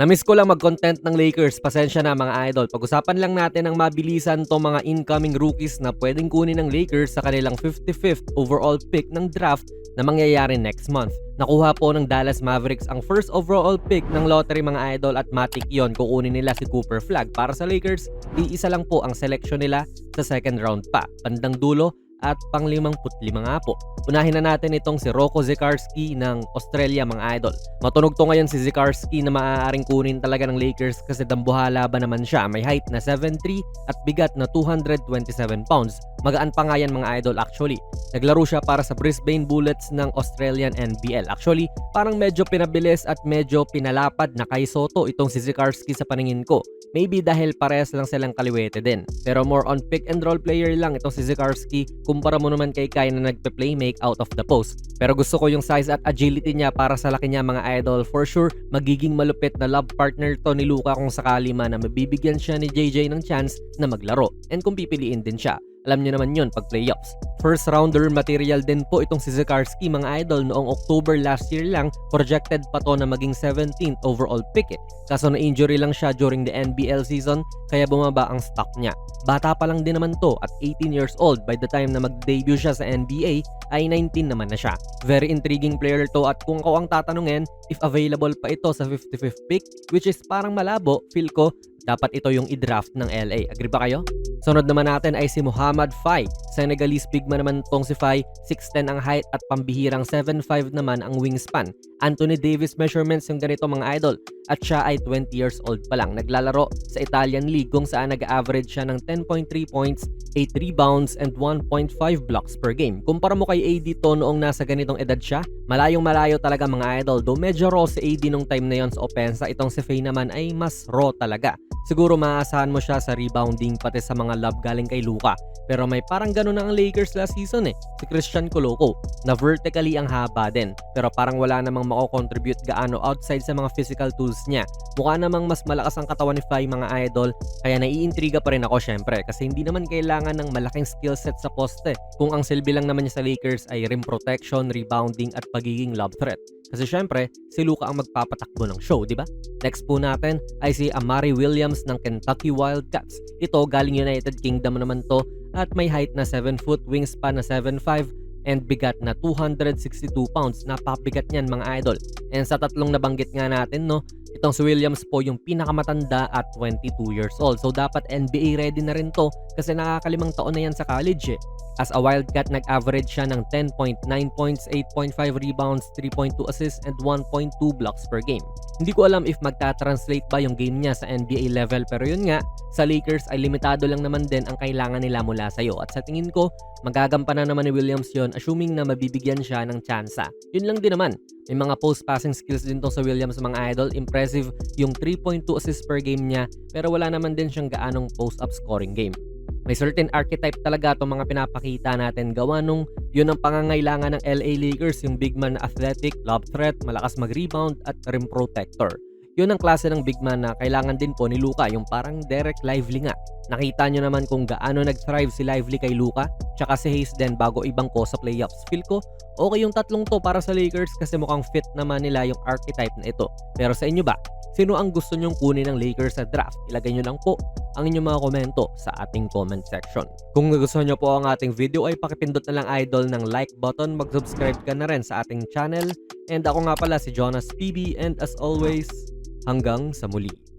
Namiss ko lang mag-content ng Lakers, pasensya na mga idol. Pag-usapan lang natin ang mabilisan to mga incoming rookies na pwedeng kunin ng Lakers sa kanilang 55th overall pick ng draft na mangyayari next month. Nakuha po ng Dallas Mavericks ang first overall pick ng lottery mga idol at matik yon kukunin nila si Cooper Flag. Para sa Lakers, iisa lang po ang selection nila sa second round pa. Bandang dulo, at panglimang putlimang nga po. Unahin na natin itong si Rocco Zekarski ng Australia mga idol. Matunog to ngayon si Zekarski na maaaring kunin talaga ng Lakers kasi dambuhala ba naman siya. May height na 7'3 at bigat na 227 pounds. Magaan pa nga yan mga idol actually. Naglaro siya para sa Brisbane Bullets ng Australian NBL. Actually, parang medyo pinabilis at medyo pinalapad na kay Soto itong si Zekarski sa paningin ko. Maybe dahil parehas lang silang kaliwete din. Pero more on pick and roll player lang itong si Zekarski kumpara mo naman kay Kai na nagpe-playmake out of the post. Pero gusto ko yung size at agility niya para sa laki niya mga idol. For sure, magiging malupit na love partner to ni Luka kung sakali man na mabibigyan siya ni JJ ng chance na maglaro. And kung pipiliin din siya. Alam niyo naman yun pag playoffs. First rounder material din po itong si Zekarski mga idol noong October last year lang. Projected pa to na maging 17th overall pick eh. Kaso na injury lang siya during the NBL season kaya bumaba ang stock niya. Bata pa lang din naman to at 18 years old by the time na mag-debut siya sa NBA ay 19 naman na siya. Very intriguing player to at kung ako ang tatanungin if available pa ito sa 55th pick which is parang malabo, feel ko dapat ito yung i-draft ng LA. Agree ba kayo? Sunod naman natin ay si Muhammad Fai. Senegalese big man naman tong si Fai, 6'10 ang height at pambihirang 7'5 naman ang wingspan. Anthony Davis measurements yung ganito mga idol at siya ay 20 years old pa lang. Naglalaro sa Italian League kung saan nag-average siya ng 10.3 points, 8 rebounds, and 1.5 blocks per game. Kumpara mo kay AD to noong nasa ganitong edad siya, malayong malayo talaga mga idol. Though medyo raw si AD nung time na yon sa opensa, itong si Faye naman ay mas raw talaga. Siguro maaasahan mo siya sa rebounding pati sa mga lob galing kay Luka. Pero may parang ganun ang Lakers last season eh. Si Christian Coloco na vertically ang haba din. Pero parang wala namang mako-contribute gaano outside sa mga physical tools niya. Mukha namang mas malakas ang katawan ni Fai mga idol. Kaya naiintriga pa rin ako syempre. Kasi hindi naman kailangan ng malaking skill set sa poste. Kung ang silbi lang naman niya sa Lakers ay rim protection, rebounding at pagiging lob threat. Kasi syempre, si Luka ang magpapatakbo ng show, di ba? Next po natin ay si Amari Williams ng Kentucky Wildcats. Ito galing United Kingdom naman to at may height na 7 foot, wingspan na 7'5 and bigat na 262 pounds. Napabigat niyan mga idol. And sa tatlong nabanggit nga natin, no, itong si Williams po yung pinakamatanda at 22 years old. So dapat NBA ready na rin to kasi nakakalimang taon na yan sa college eh. As a Wildcat, nag-average siya ng 10.9 points, 8.5 rebounds, 3.2 assists, and 1.2 blocks per game. Hindi ko alam if magta-translate ba yung game niya sa NBA level pero yun nga, sa Lakers ay limitado lang naman din ang kailangan nila mula sa'yo. At sa tingin ko, magagampanan naman ni Williams yon assuming na mabibigyan siya ng tsansa. Yun lang din naman. May mga post-passing skills din to sa Williams mga idol. Impressive yung 3.2 assists per game niya pero wala naman din siyang gaanong post-up scoring game. May certain archetype talaga itong mga pinapakita natin gawa nung yun ang pangangailangan ng LA Lakers, yung big man na athletic, lob threat, malakas mag-rebound at rim protector. Yun ang klase ng big man na kailangan din po ni Luka, yung parang Derek Lively nga. Nakita nyo naman kung gaano nag-thrive si Lively kay Luka, tsaka si Hayes din bago ibang ko sa playoffs. Feel ko, okay yung tatlong to para sa Lakers kasi mukhang fit naman nila yung archetype na ito. Pero sa inyo ba, sino ang gusto nyong kunin ng Lakers sa draft? Ilagay nyo lang po ang inyong mga komento sa ating comment section. Kung nagustuhan nyo po ang ating video ay pakipindot na lang idol ng like button, mag-subscribe ka na rin sa ating channel. And ako nga pala si Jonas PB and as always, hanggang sa muli.